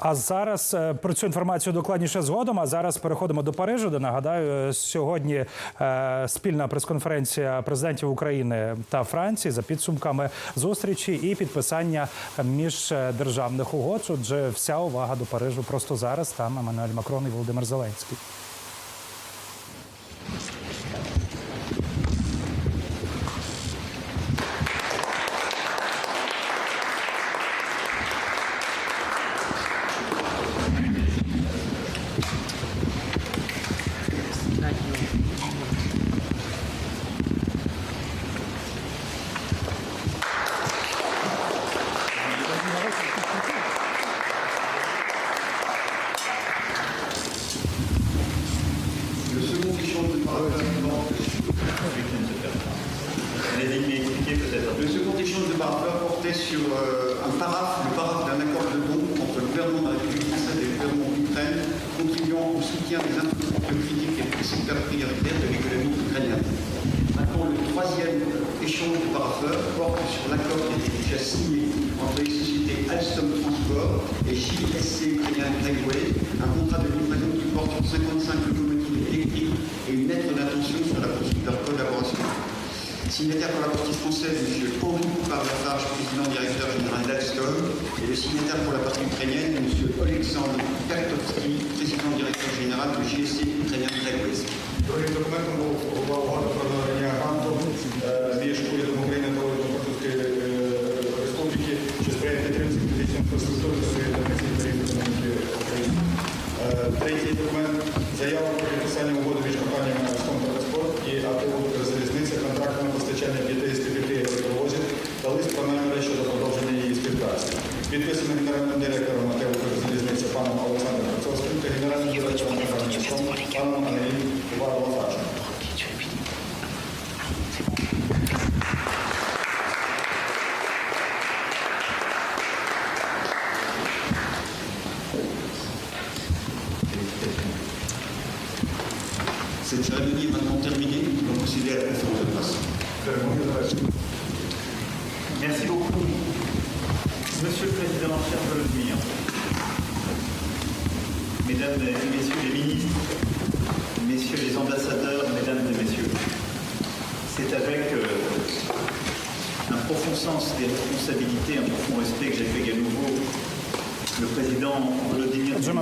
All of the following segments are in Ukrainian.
А зараз е, про цю інформацію докладніше згодом. А зараз переходимо до Парижу, де нагадаю, сьогодні е, спільна прес-конференція президентів України та Франції за підсумками зустрічі і підписання міждержавних угод. Отже, вся увага до Парижу просто зараз. Там Еммануель Макрон і Володимир Зеленський. Signataire pour la partie française, M. Henri Poupard-Lafarge, président directeur général d'Alstom, et le signataire pour la partie ukrainienne, M. Alexandre Kartovski, président directeur général de GSC Ukrainian Railways. Другим документом був- була угода про надання гранту е, між урядом України та урядом Французької е, Республіки, що сприяє підтримці критичної інфраструктури та соєднаних секторів економіки України. Е, Третій документ заява про підписання угоди співпраці. Підписано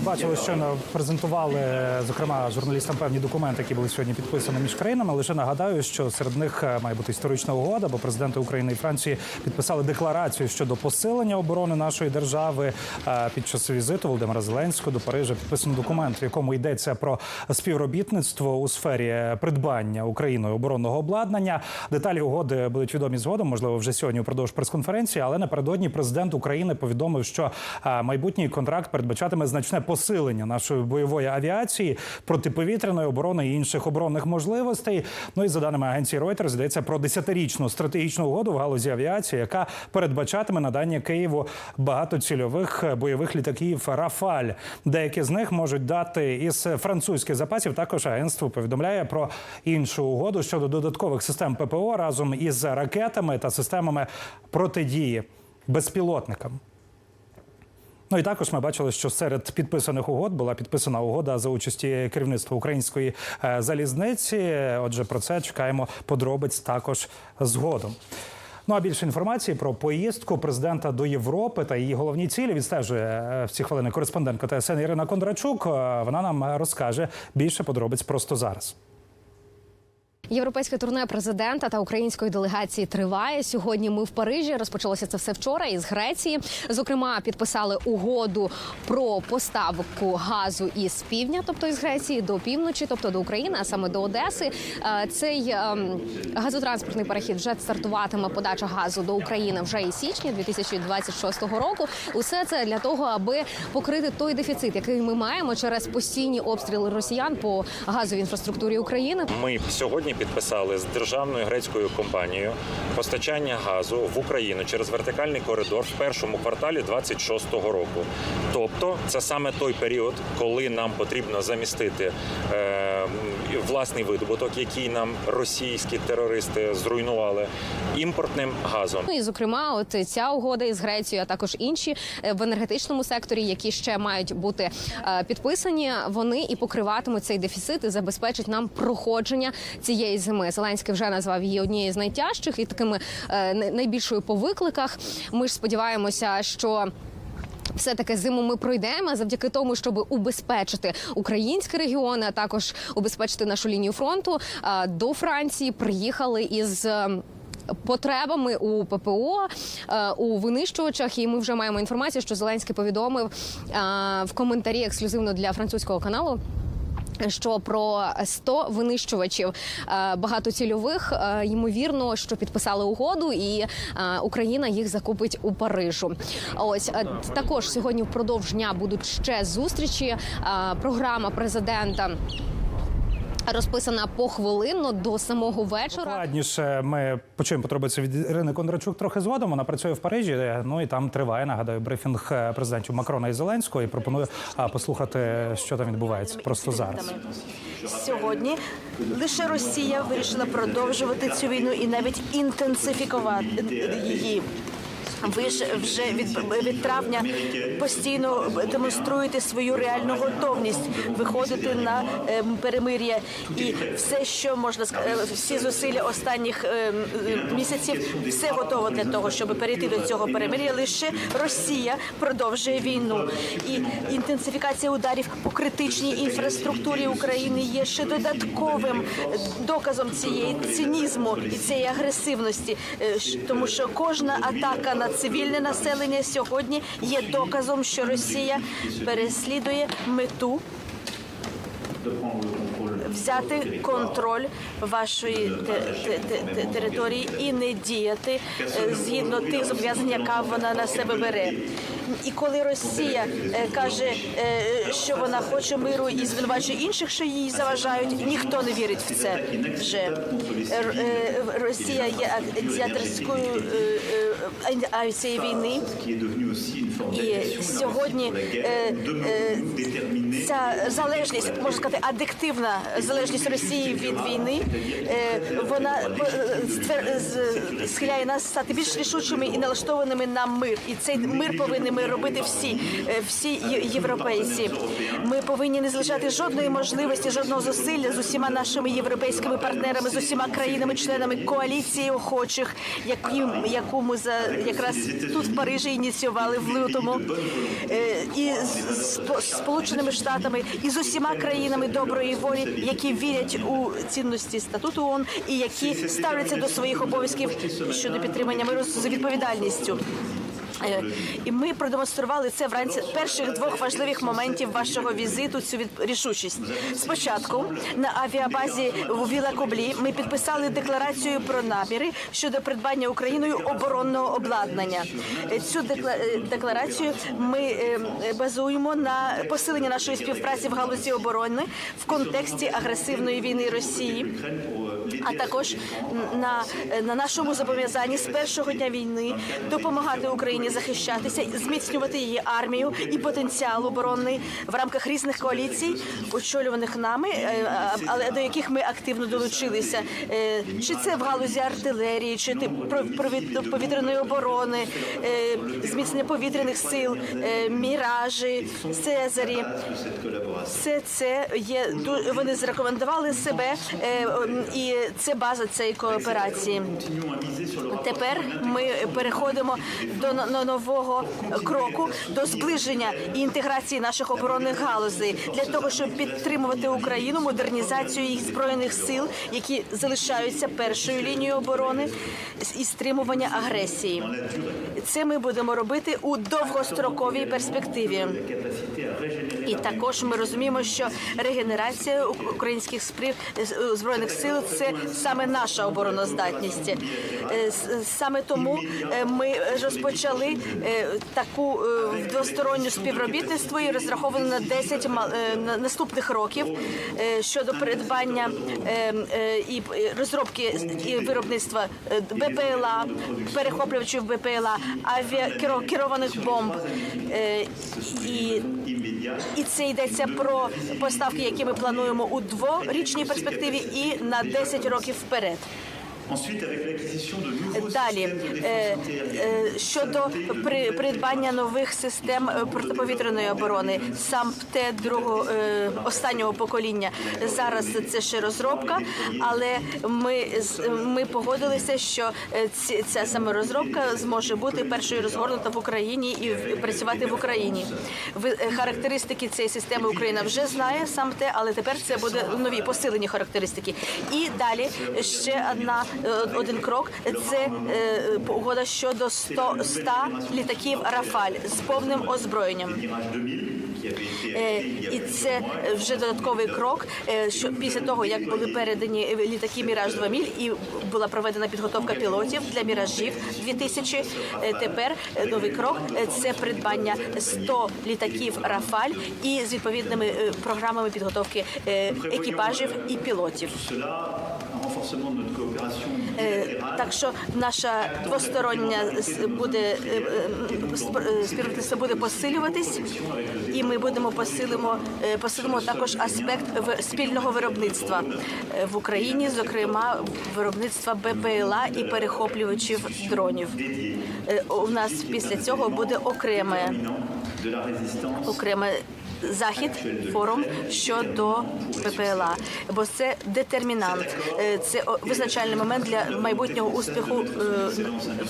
бачили, що презентували зокрема журналістам певні документи, які були сьогодні підписані між країнами. Лише нагадаю, що серед них е, має бути історична угода, бо президенти України і Франції підписали декларацію щодо посилення оборони нашої держави. Е, Під час візиту Володимира Зеленського до Парижа підписано документ, в якому йдеться про співробітництво у сфері придбання Україною оборонного обладнання. Деталі угоди будуть відомі згодом, можливо, вже сьогодні упродовж прес-конференції. Але напередодні президент України повідомив, що е, майбутній контракт передбачатиме значне посилення нашої бойової авіації, протиповітряної оборони і інших оборонних можливостей. Ну і за даними агенції Reuters, йдеться про десятирічну стратегічну угоду в галузі авіації, яка передбачатиме надання Києву багатоцільових е, бойових літаків Рафаль. Деякі з них можуть дати із французьких запасів. Також агентство повідомляє про іншу угоду щодо додаткових систем ППО разом із ракетами та системами протидії безпілотникам. Ну і також ми бачили, що серед підписаних угод була підписана угода за участі керівництва української е, залізниці. Отже, про це чекаємо подробиць також згодом. Ну а більше інформації про поїздку президента до Європи та її головні цілі відстежує е, в ці хвилини кореспондентка ТСН Ірина Кондрачук. Е, Вона нам розкаже більше подробиць просто зараз. Європейське турне президента та української делегації триває. Сьогодні ми в Парижі. Розпочалося це все вчора із Греції. Зокрема, підписали угоду про поставку газу із півдня, тобто із Греції, до півночі, тобто до України, а саме до Одеси. Е, Цей ем, газотранспортний перехід вже стартуватиме подача газу до України вже із січня 2026 року. Усе це для того, аби покрити той дефіцит, який ми маємо через постійні обстріли росіян по газовій інфраструктурі України. Ми сьогодні підписали з державною грецькою компанією постачання газу в Україну через вертикальний коридор в першому кварталі 26-го року. Тобто, це саме той період, коли нам потрібно замістити е, власний видобуток, який нам російські терористи зруйнували, імпортним газом. Ну і зокрема, от ця угода із Грецією, а також інші е, в енергетичному секторі, які ще мають бути е, підписані, вони і покриватимуть цей дефіцит і забезпечать нам проходження цієї зими. Зеленський вже назвав її однією з найтяжчих і такими е, найбільшою по викликах. Ми ж сподіваємося, що. Все таки зиму ми пройдемо завдяки тому, щоб убезпечити українські регіони, а також убезпечити нашу лінію фронту. е, До Франції приїхали із. е, Потребами у ППО у винищувачах, і ми вже маємо інформацію, що Зеленський повідомив в коментарі ексклюзивно для французького каналу. Що про 100 винищувачів е, багатоцільових е, ймовірно, що підписали угоду, і е, Україна їх закупить у Парижу. Ось також сьогодні впродовж дня будуть ще зустрічі. Програма президента. Розписана похвилинно до самого вечора. Докладніше ми почуємо потребується від Ірини Кондрачук трохи згодом. Вона працює в Парижі. Ну і там триває нагадаю брифінг е, президентів Макрона і Зеленського. І пропоную послухати, що там відбувається просто зараз. Сьогодні лише Росія вирішила продовжувати цю війну і навіть інтенсифікувати її. Ви ж вже від, від травня постійно демонструєте свою реальну готовність виходити на ем, перемир'я, і все, що можна е, всі зусилля останніх ем, е, місяців, все готово для того, щоб перейти до цього перемир'я. Лише Росія продовжує війну, і інтенсифікація ударів по критичній інфраструктурі України є ще додатковим доказом цієї цинізму і цієї агресивності, Е, тому що кожна атака на цивільне населення сьогодні є доказом, що Росія переслідує мету взяти контроль вашої те- те- те- те- території і не діяти е, згідно тих зобов'язань, яка вона на себе бере. І коли Росія е, каже, е, що вона хоче миру і звинувачує інших, що їй заважають, ніхто не вірить в це вже. Е, Росія є ініціаторською е, е, а- цієї війни. І сьогодні ця залежність, можна сказати, адиктивна залежність Росії від війни, вона схиляє нас стати більш рішучими і налаштованими на мир. І цей мир повинні робити всі, е, всі європейці. Ми повинні не залишати жодної можливості, жодного зусилля з усіма нашими європейськими партнерами, з усіма країнами-членами коаліції охочих, які, яку ми за якраз тут в Парижі ініціювали в лютому, Е, і з Сполученими Штатами, і з усіма країнами доброї волі, які вірять у цінності статуту ООН і які ставляться до своїх обов'язків щодо підтримання миру з відповідальністю. Е, І ми продемонстрували це вранці перших двох важливих моментів вашого візиту. Цю рішучість. Спочатку на авіабазі в Вілакоблі ми підписали декларацію про наміри щодо придбання Україною оборонного обладнання. Е, Цю е, декларацію ми базуємо на посиленні нашої співпраці в галузі оборони в контексті агресивної війни Росії а також на, на нашому зобов'язанні з першого дня війни допомагати Україні захищатися, зміцнювати її армію і потенціал оборонний в рамках різних коаліцій, очолюваних нами, е, але до яких ми активно долучилися. Е, Чи це в галузі артилерії, чи повітряної оборони, е, зміцнення повітряних сил, е, міражі, Цезарі. Все це є вони зарекомендували себе, е, і це база цієї кооперації. Тепер ми переходимо до но- но- нового кроку до зближення і інтеграції наших оборонних галузей для того, щоб підтримувати Україну, модернізацію їх збройних сил, які залишаються першою лінією оборони, і стримування агресії. Це ми будемо робити у довгостроковій перспективі. І також ми розуміємо, що регенерація українських спрів збройних сил це саме наша обороноздатність. Е, Саме тому е, ми розпочали е, таку двосторонню співробітництво і розраховано на 10 ма- е, на- наступних років щодо придбання і розробки і виробництва БПЛА, перехоплювачів БПЛА, авіакерованих бомб. І і це йдеться про поставки, які ми плануємо у дворічній перспективі і на 10 років вперед. Nouveaux Далі е, е, щодо при придбання нових систем е, протиповітряної оборони, сам те другого е, останнього покоління. Зараз це ще розробка, але ми ми погодилися, що е, ця саме розробка зможе бути першою розгорнута в Україні і працювати в Україні. Е, Характеристики цієї системи Україна вже знає сам те, але тепер це буде нові посилені характеристики. І далі ще одна е, один крок. Це е, угода щодо 100, 100 літаків Рафаль з повним озброєнням. Mirage 2000, qui avait été Е, І це вже додатковий крок. е, Що після того як були передані літаки Міраж 2000 і була проведена підготовка пілотів для міражів 2000, е, Тепер е, новий крок е, це придбання 100 літаків Рафаль і з відповідними е, програмами підготовки е, екіпажів і пілотів. Е. Так що наша двостороння буде е, е, сп- співробітництво буде посилюватись, і ми будемо посилимо посилимо також аспект спільного виробництва. в Україні, зокрема виробництва БПЛА і перехоплювачів дронів. У нас після цього буде окреме окреме захід форум щодо ППЛА, бо це детермінант, Е, це визначальний момент для майбутнього успіху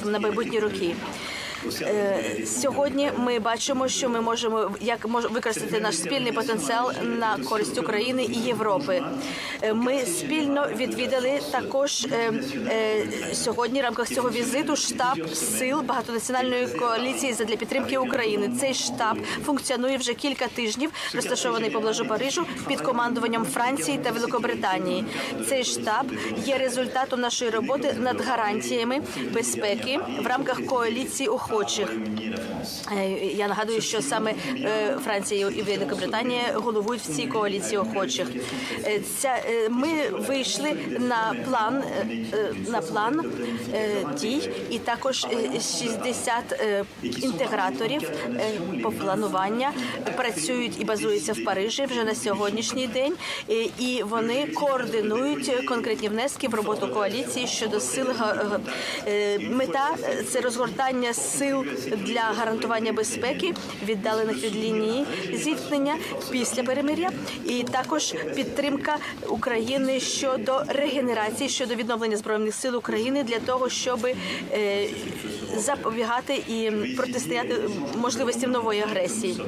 е, на майбутні роки. Е, Сьогодні ми бачимо, що ми можемо як мож використати наш спільний потенціал на користь України і Європи. Е, Ми спільно відвідали також е, сьогодні в рамках цього візиту штаб сил багатонаціональної коаліції для підтримки України. Цей штаб функціонує вже кілька тижнів, розташований поближу Парижу під командуванням Франції та Великобританії. Цей штаб є результатом нашої роботи над гарантіями безпеки в рамках коаліції охочих. Е, Я нагадую, що саме е, Франція і Великобританія головують в цій коаліції охочих. Е, Ця ми вийшли на план на план дій, і також е, 60 е, інтеграторів по планування працюють і базуються в Парижі вже на сьогоднішній день, і вони координують конкретні внески в роботу коаліції щодо сил мета це розгортання сил для гарантування безпеки віддалених від лінії зіткнення після перемиря, і також підтримка України щодо регенерації щодо відновлення збройних сил України для того, щоб е, запобігати і протистояти можливостям нової агресії.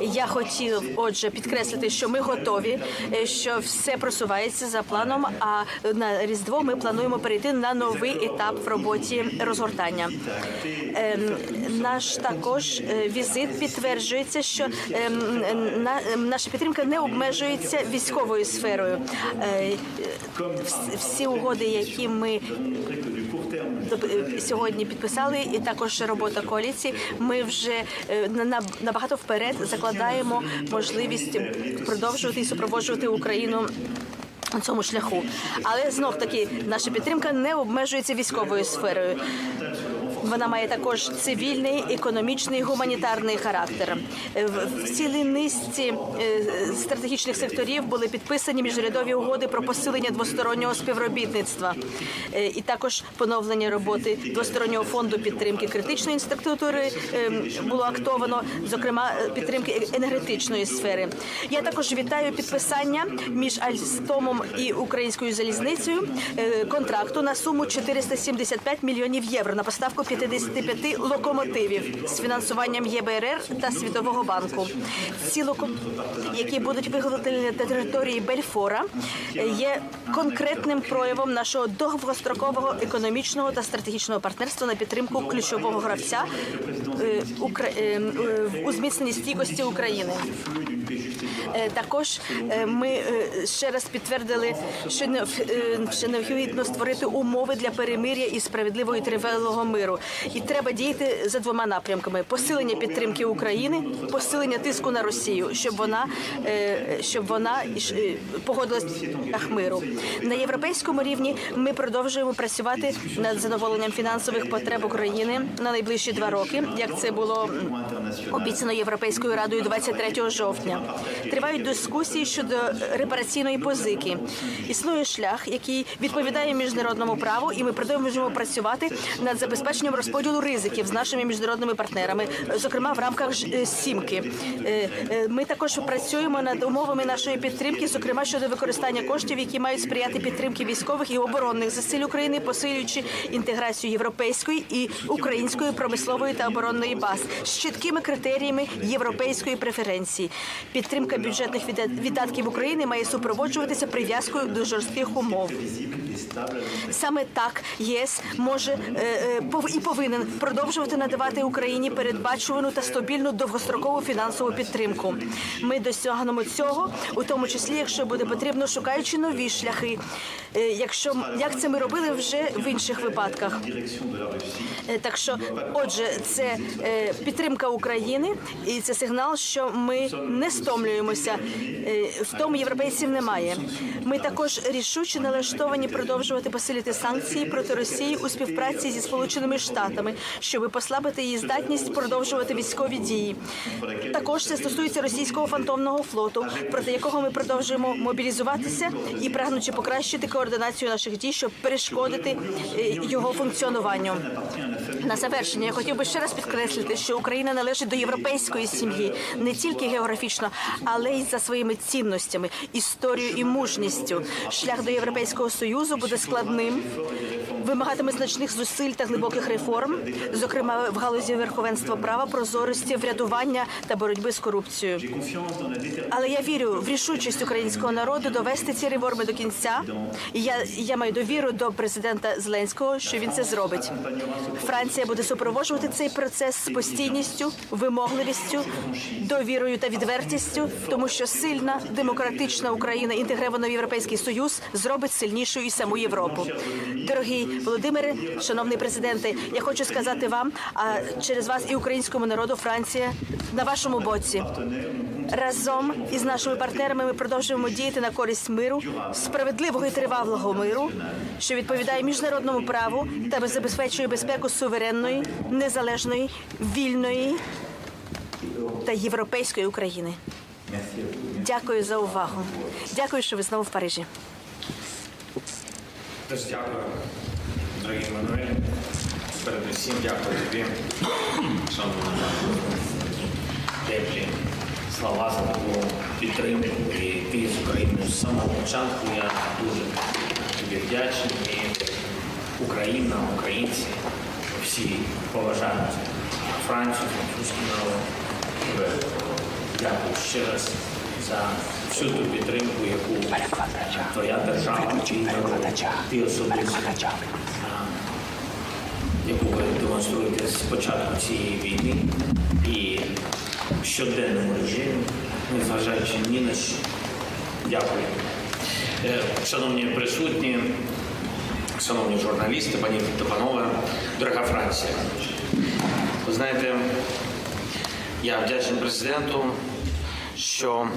Я хотів, отже, підкреслити, що ми готові, е, що все просувається за планом. А на різдво ми плануємо перейти на новий етап в роботі розгортання. Ем, Наш також е, візит підтверджується, що ем, ем, наша підтримка не обмежується військовою сферою. Е, Всі угоди, які ми сьогодні підписали, і також робота коаліції. Ми вже е, на- на- набагато вперед закладаємо можливість продовжувати і супроводжувати Україну. На цьому шляху, але знов таки наша підтримка не обмежується військовою сферою. Вона має також цивільний, економічний, гуманітарний характер. Е, В цілій низці е, стратегічних секторів були підписані міжрядові угоди про посилення двостороннього співробітництва Е, і також поновлення роботи двостороннього фонду підтримки критичної інфраструктури було актовано, зокрема підтримки енергетичної сфери. Я також вітаю підписання між Альстомом і українською залізницею контракту на суму 475 мільйонів євро на поставку 55 локомотивів з фінансуванням ЄБРР та Світового банку. Ці локо... які будуть виготовлені на території Бельфора, є конкретним проявом нашого довгострокового економічного та стратегічного партнерства на підтримку ключового гравця е, Укра- е, е, у зміцненні стійкості України. Також ми ще раз підтвердили, що необхідно створити умови для перемир'я і справедливого і тривалого миру. І треба діяти за двома напрямками: посилення підтримки України, посилення тиску на Росію, щоб вона е, щоб вона е, погодилась на миру. На європейському рівні ми продовжуємо працювати над задоволенням фінансових потреб України на найближчі два роки, як це було обіцяно Європейською радою 23 жовтня. Тривають дискусії щодо репараційної позики. Існує шлях, який відповідає міжнародному праву, і ми продовжуємо працювати над забезпеченням розподілу ризиків з нашими міжнародними партнерами, зокрема в рамках е, сімки. Е, е, Ми також працюємо над умовами нашої підтримки, зокрема щодо використання коштів, які мають сприяти підтримки військових і оборонних засиль України, посилюючи інтеграцію європейської і української промислової та оборонної баз з чіткими критеріями європейської преференції. Підтримка бюджетних віддатків України має супроводжуватися прив'язкою до жорстких умов. Саме так ЄС може і повинен продовжувати надавати Україні передбачувану та стабільну довгострокову фінансову підтримку. Ми досягнемо цього, у тому числі, якщо буде потрібно, шукаючи нові шляхи. Е, Якщо як це ми робили вже в інших випадках. Е, Так що, отже, це е, підтримка України, і це сигнал, що ми не стомлюємося. В тому європейців немає. Ми також рішуче налаштовані продовжувати посилити санкції проти Росії у співпраці зі Сполученими Штатами, щоб послабити її здатність продовжувати військові дії. Також це стосується російського фантомного флоту, проти якого ми продовжуємо мобілізуватися і прагнучи покращити координацію наших дій, щоб перешкодити е, його функціонуванню. На завершення я хотів би ще раз підкреслити, що Україна належить до європейської сім'ї не тільки географічно, але й за своїми цінностями, історією і мужністю. Шлях до європейського союзу буде складним, вимагатиме значних зусиль та глибоких реформ, зокрема в галузі верховенства права, прозорості, врядування та боротьби з корупцією. Але я вірю в рішучість українського народу довести ці реформи до кінця. І я, я маю довіру до президента Зеленського, що він це зробить. Франція буде супроводжувати цей процес з постійністю, вимогливістю, довірою та відвертістю, тому що сильна демократична Україна, інтегрована в європейський союз, зробить сильнішою і саму Європу. Дорогі Володимире, шановний президенте, я хочу сказати вам, а через вас і українському народу Франція на вашому боці. Разом із нашими партнерами ми продовжуємо діяти на користь миру, справедливого і тривалого миру, що відповідає міжнародному праву та забезпечує безпеку суверенної, незалежної, вільної та європейської України. Дякую за увагу. Дякую, що ви знову в Парижі. Дякую, дорогі Мануелі. Передусім дякую тобі, шановна теплі слова за таку підтримку. І ти з Україною з самого початку. Я дуже тобі вдячний. І Україна, українці, всі поважають Францію, французький народ. Дякую ще раз за всю ту підтримку, яку твоя держава, твій народ, ти особисто, ви з початку цієї війни і в щоденному режимі, незважаючи ні на що. Дякую. Е, Шановні присутні, шановні журналісти, пані та панове, дорога Франція. Ви знаєте, я вдячний президенту, що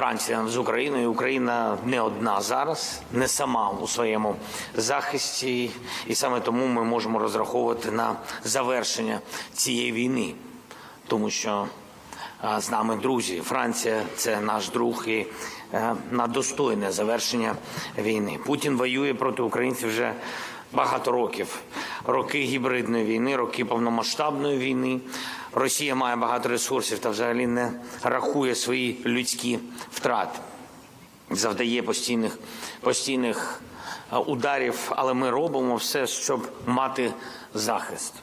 Франція з Україною. Україна не одна зараз, не сама у своєму захисті, і саме тому ми можемо розраховувати на завершення цієї війни, тому що з нами друзі. Франція це наш друг і е, на достойне завершення війни. Путін воює проти українців вже багато років. Роки гібридної війни, роки повномасштабної війни. Росія має багато ресурсів та взагалі не рахує свої людські втрати. Завдає постійних, постійних е, ударів, але ми робимо все, щоб мати захист.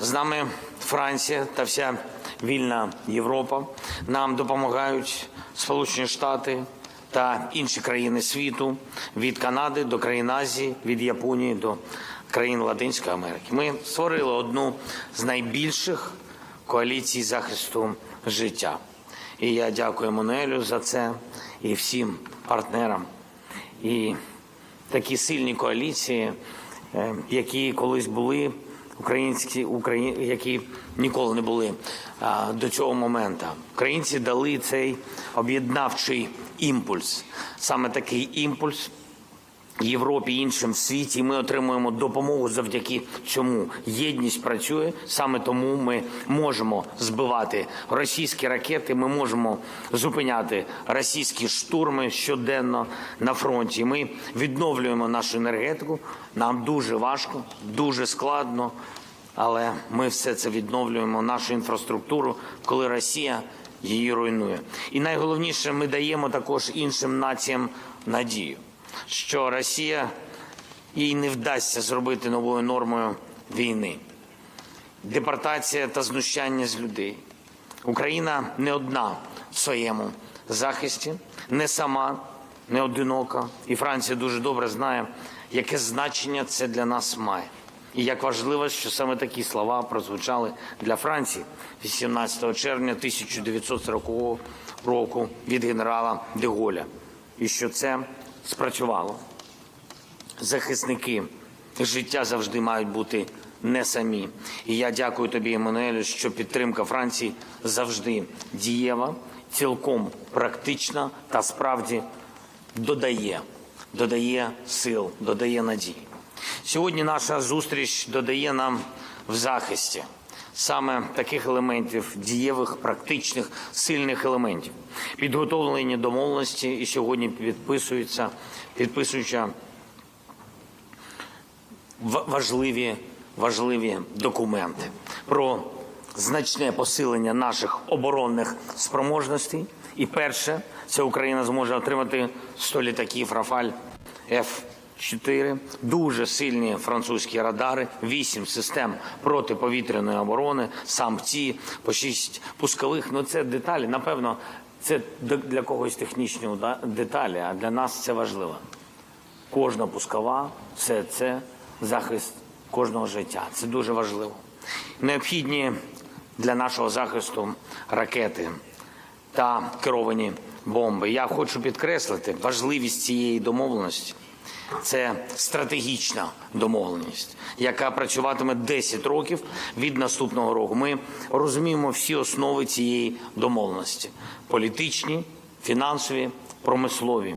З нами Франція та вся вільна Європа. Нам допомагають Сполучені Штати та інші країни світу від Канади до країн Азії, від Японії до країн Латинської Америки. Ми створили одну з найбільших коаліцій захисту життя. І я дякую Мануелю за це і всім партнерам. І такі сильні коаліції е, які колись були, українські, Украї... які ніколи не були до цього моменту. Українці дали цей об'єднавчий імпульс. Саме такий імпульс Європі іншим в світі. Ми отримуємо допомогу завдяки цьому. Єдність працює саме тому ми можемо збивати російські ракети. Ми можемо зупиняти російські штурми щоденно на фронті. Ми відновлюємо нашу енергетику. Нам дуже важко, дуже складно. Але ми все це відновлюємо, нашу інфраструктуру, коли Росія її руйнує. І найголовніше, ми даємо також іншим націям надію що Росія їй не вдасться зробити новою нормою війни. Депортація та знущання з людей. Україна не одна в своєму захисті, не сама, не одинока. І Франція дуже добре знає, яке значення це для нас має. І як важливо, що саме такі слова прозвучали для Франції 18 червня 1940 року від генерала Деголя. І що це спрацювало. Захисники життя завжди мають бути не самі. І я дякую тобі, Еммануелю, що підтримка Франції завжди дієва, цілком практична та справді додає, додає сил, додає надії. Сьогодні наша зустріч додає нам в захисті саме таких елементів, дієвих, практичних, сильних елементів. Підготовлені домовленості і сьогодні підписуються, підписуюча ва- важливі, важливі документи про значне посилення наших оборонних спроможностей. І перше, це Україна зможе отримати 100 літаків Рафаль Ф. 4, дуже сильні французькі радари, 8 систем протиповітряної оборони, самці, по 6 пускових. Ну це деталі. Напевно, це для когось технічні деталі, а для нас це важливо. Кожна пускова, все це захист кожного життя. Це дуже важливо. Необхідні для нашого захисту ракети та керовані бомби. Я хочу підкреслити важливість цієї домовленості. Це стратегічна домовленість, яка працюватиме 10 років від наступного року. Ми розуміємо всі основи цієї домовленості: політичні, фінансові, промислові.